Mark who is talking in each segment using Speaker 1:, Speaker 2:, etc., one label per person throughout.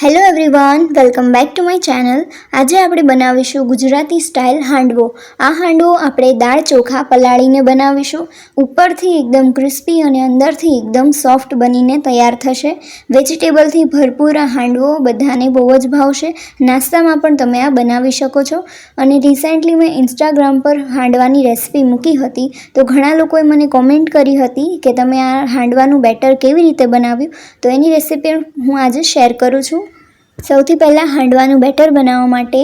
Speaker 1: Hello everyone welcome back to my channel આજે આપણે બનાવીશું ગુજરાતી સ્ટાઇલ હાંડવો. આ હાંડવો આપણે દાળ ચોખા પલાળીને બનાવીશું. ઉપરથી એકદમ ક્રિસ્પી અને અંદરથી એકદમ સોફ્ટ બનીને તૈયાર થશે. વેજીટેબલથી ભરપૂર આ હાંડવો બધાને બહુ જ ભાવશે. નાસ્તામાં પણ તમે આ બનાવી શકો છો. અને રિસેન્ટલી મેં ઇન્સ્ટાગ્રામ પર હાંડવાની રેસિપી મૂકી હતી. તો ઘણા લોકોએ મને કોમેન્ટ કરી હતી કે તમે આ હાંડવાનું બેટર કેવી રીતે બનાવ્યું? તો એની રેસિપી હું આજે શેર કરું છું. સૌથી પહેલાં હાંડવાનું બેટર બનાવવા માટે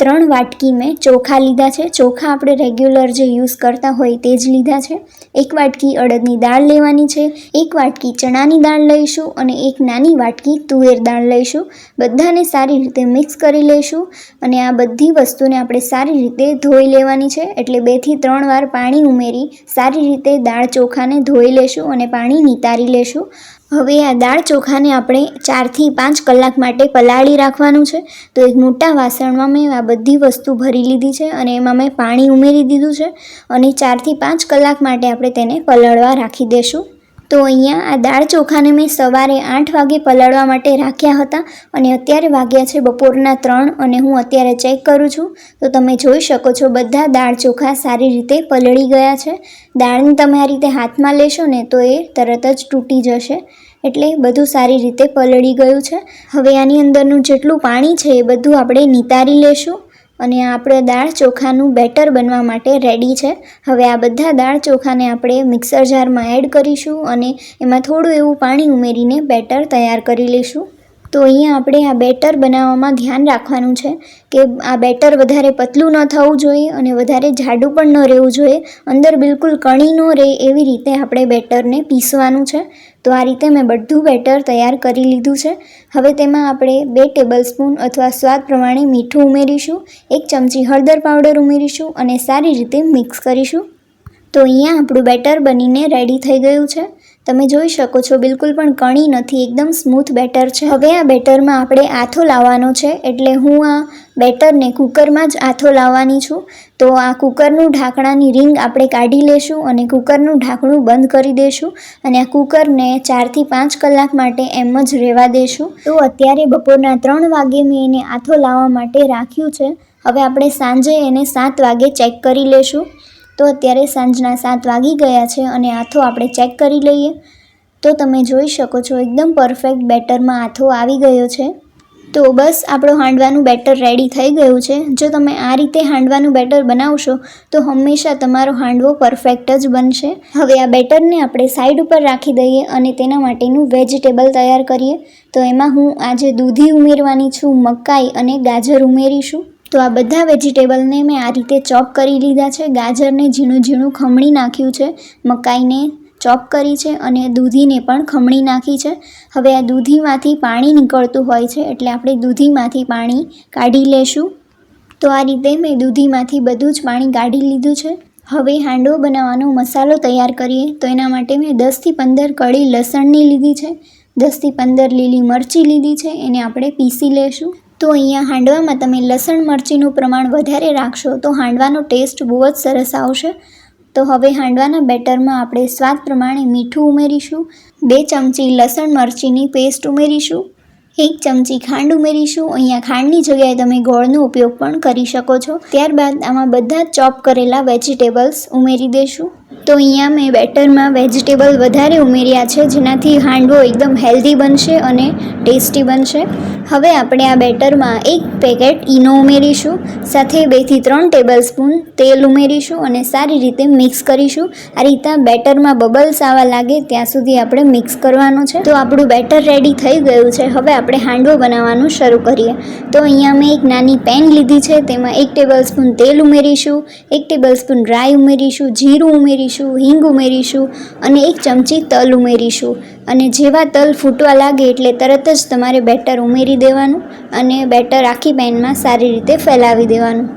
Speaker 1: ત્રણ વાટકી મેં ચોખા લીધા છે. ચોખા આપણે રેગ્યુલર જે યુઝ કરતા હોય તે જ લીધા છે. એક વાટકી અડદની દાળ લેવાની છે. એક વાટકી ચણાની દાળ લઈશું અને એક નાની વાટકી તુવેર દાળ લઈશું. બધાને સારી રીતે મિક્સ કરી લઈશું અને આ બધી વસ્તુને આપણે સારી રીતે ધોઈ લેવાની છે. એટલે બેથી ત્રણ વાર પાણી ઉમેરી સારી રીતે દાળ ચોખાને ધોઈ લેશું અને પાણી નિતારી લેશું. હવે આ દાળ ચોખાને આપણે ચારથી પાંચ કલાક માટે પલાળી રાખવાનું છે. તો એક મોટા વાસણમાં મેં આ બધી વસ્તુ ભરી લીધી છે અને એમાં મેં પાણી ઉમેરી દીધું છે અને ચારથી પાંચ કલાક માટે આપણે તેને પલળવા રાખી દઈશું તો અહીંયા આ દાળ ચોખાને મેં સવારે આઠ વાગે પલાળવા માટે રાખ્યા હતા અને અત્યારે વાગ્યા છે બપોરના ત્રણ અને હું અત્યારે ચેક કરું છું. તો તમે જોઈ શકો છો બધા દાળ ચોખા સારી રીતે પલળી ગયા છે. દાળને તમે આ રીતે હાથમાં લેશો ને તો એ તરત જ તૂટી જશે. એટલે બધું સારી રીતે પલળી ગયું છે. હવે આની અંદરનું જેટલું પાણી છે એ બધું આપણે નિતારી લેશું. અને આપણે દાળ ચોખાનું બેટર બનવા માટે રેડી છે. હવે આ બધા દાળ ચોખાને આપણે મિક્સર જારમાં એડ કરીશું અને એમાં થોડું એવું પાણી ઉમેરીને બેટર તૈયાર કરી લઈશું. તો અહીંયા આપણે આ બેટર બનાવવામાં ધ્યાન રાખવાનું છે કે આ બેટર વધારે પતલું ન થવું જોઈએ અને વધારે જાડું પણ ન રહેવું જોઈએ. અંદર બિલકુલ કણી ન રહે એવી રીતે આપણે બેટરને પીસવાનું છે. તો આ રીતે મેં બધું બેટર તૈયાર કરી લીધું છે. હવે તેમાં આપણે બે ટેબલ સ્પૂન અથવા સ્વાદ પ્રમાણે મીઠું ઉમેરીશું, એક ચમચી હળદર પાવડર ઉમેરીશું અને સારી રીતે મિક્સ કરીશું. તો અહીંયા આપણું બેટર બનીને રેડી થઈ ગયું છે. તમે જોઈ શકો છો, બિલકુલ પણ કણી નથી, એકદમ સ્મૂથ બેટર છે. હવે આ બેટરમાં આપણે આથો લાવવાનો છે, એટલે હું આ બેટરને કુકરમાં જ આથો લાવવાની છું. તો આ કુકરનું ઢાંકણાની રિંગ આપણે કાઢી લેશું અને કુકરનું ઢાંકણું બંધ કરી દઈશું અને આ કુકરને ચારથી પાંચ કલાક માટે એમ જ રહેવા દેશું. તો અત્યારે બપોરના ત્રણ વાગે મેં એને આથો લાવવા માટે રાખ્યું છે. હવે આપણે સાંજે એને સાત વાગે ચેક કરી લેશું. તો અત્યારે સાંજના સાત વાગી ગયા છે અને આથો આપણે ચેક કરી લઈએ. તો તમે જોઈ શકો છો એકદમ પરફેક્ટ બેટરમાં આથો આવી ગયો છે. તો બસ આપણું હાંડવાનું બેટર રેડી થઈ ગયું છે. જો તમે આ રીતે હાંડવાનું બેટર બનાવશો, તો હંમેશા તમારો હાંડવો પરફેક્ટ જ બનશે. હવે આ બેટરને આપણે સાઈડ ઉપર રાખી દઈએ અને તેના માટેનું વેજીટેબલ તૈયાર કરીએ. તો એમાં હું આજે દૂધી ઉમેરવાની છું, મકાઈ અને ગાજર ઉમેરીશું. તો આ બધા વેજીટેબલને મેં આ રીતે ચોપ કરી લીધા છે. ગાજરને ઝીણું ઝીણું ખમણી નાખ્યું છે. મકાઈને ચોપ કરી છે અને દૂધીને પણ ખમણી નાખી છે. હવે આ દૂધીમાંથી પાણી નીકળતું હોય છે એટલે આપણે દૂધીમાંથી પાણી કાઢી લેશું. તો આ રીતે મેં દૂધીમાંથી બધું જ પાણી કાઢી લીધું છે. હવે હાંડવો બનાવવાનો મસાલો તૈયાર કરીએ. તો એના માટે મેં દસથી પંદર કળી લસણની લીધી છે. દસથી પંદર લીલી મરચી લીધી છે. એને આપણે પીસી લેશું. તો અહીંયા હાંડવામાં તમે લસણ, મરચીનું પ્રમાણ વધારે રાખશો તો હાંડવાનો ટેસ્ટ બહુ જ સરસ આવશે. તો હવે હાંડવાના બેટરમાં આપણે સ્વાદ પ્રમાણે મીઠું ઉમેરીશું. બે ચમચી લસણ, મરચીની પેસ્ટ ઉમેરીશું. એક ચમચી ખાંડ ઉમેરીશું. અહીંયા ખાંડની જગ્યાએ તમે ગોળનો ઉપયોગ પણ કરી શકો છો. ત્યારબાદ આમાં બધા ચોપ કરેલા વેજીટેબલ્સ ઉમેરી દઈશું તો અહીંયા મેં બેટરમાં વેજીટેબલ વધારે ઉમેર્યા છે, જેનાથી હાંડવો એકદમ હેલ્ધી બનશે અને ટેસ્ટી બનશે. હવે આપણે આ બેટરમાં એક પેકેટ ઈનો ઉમેરીશું, સાથે બેથી ત્રણ ટેબલ સ્પૂન તેલ ઉમેરીશું અને સારી રીતે મિક્સ કરીશું. આ રીતે બેટરમાં બબલ્સ આવવા લાગે ત્યાં સુધી આપણે મિક્સ કરવાનું છે. તો આપણું બેટર રેડી થઈ ગયું છે, હવે આપણે હાંડવો બનાવવાનું શરૂ કરીએ. તો અહીંયા મેં એક નાની પેન લીધી છે, તેમાં એક ટેબલ સ્પૂન તેલ ઉમેરીશું, એક ટેબલ સ્પૂન રાઈ ઉમેરીશું, જીરું ઉમેરીશું, હિંગ ઉમેરીશું અને એક ચમચી તલ ઉમેરીશું. અને જેવા તલ ફૂટવા લાગે એટલે તરત જ તમારે બેટર ઉમેરી દેવાનું અને બેટર આખી પેનમાં સારી રીતે ફેલાવી દેવાનું.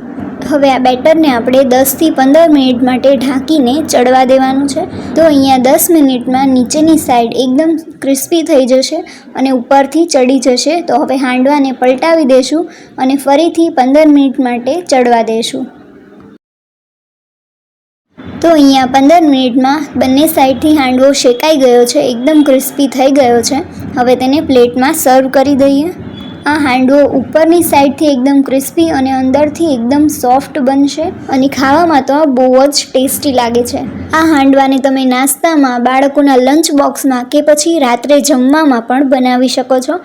Speaker 1: હવે આ બેટરને આપણે દસથી પંદર મિનિટ માટે ઢાંકીને ચડવા દેવાનું છે. તો અહીંયા દસ મિનિટમાં નીચેની સાઈડ એકદમ ક્રિસ્પી થઈ જશે અને ઉપરથી ચડી જશે. તો હવે હાંડવાને પલટાવી દેશું અને ફરીથી પંદર મિનિટ માટે ચડવા દેશું. તો અહીંયા પંદર મિનિટમાં બંને સાઈડથી હાંડવો શેકાઈ ગયો છે, એકદમ ક્રિસ્પી થઈ ગયો છે. હવે તેને પ્લેટમાં સર્વ કરી દઈએ. આ હાંડવો ઉપરની સાઈડથી એકદમ ક્રિસ્પી અને અંદરથી એકદમ સોફ્ટ બનશે અને ખાવામાં તો બહુ જ ટેસ્ટી લાગે છે. આ હાંડવાને તમે નાસ્તામાં, બાળકોના લંચ બોક્સમાં કે પછી રાત્રે જમવામાં પણ બનાવી શકો છો.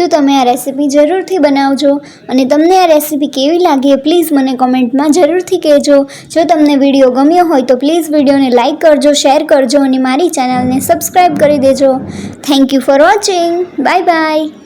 Speaker 1: તો તમે આ રેસીપી જરૂરથી બનાવજો અને તમને આ રેસીપી કેવી લાગી એ પ્લીઝ મને કોમેન્ટમાં જરૂરથી કહેજો. જો તમને વીડિયો ગમ્યો હોય તો પ્લીઝ વિડીયોને લાઇક કરજો, શેર કરજો અને મારી ચેનલને સબસ્ક્રાઈબ કરી દેજો. Thank you for watching. Bye bye.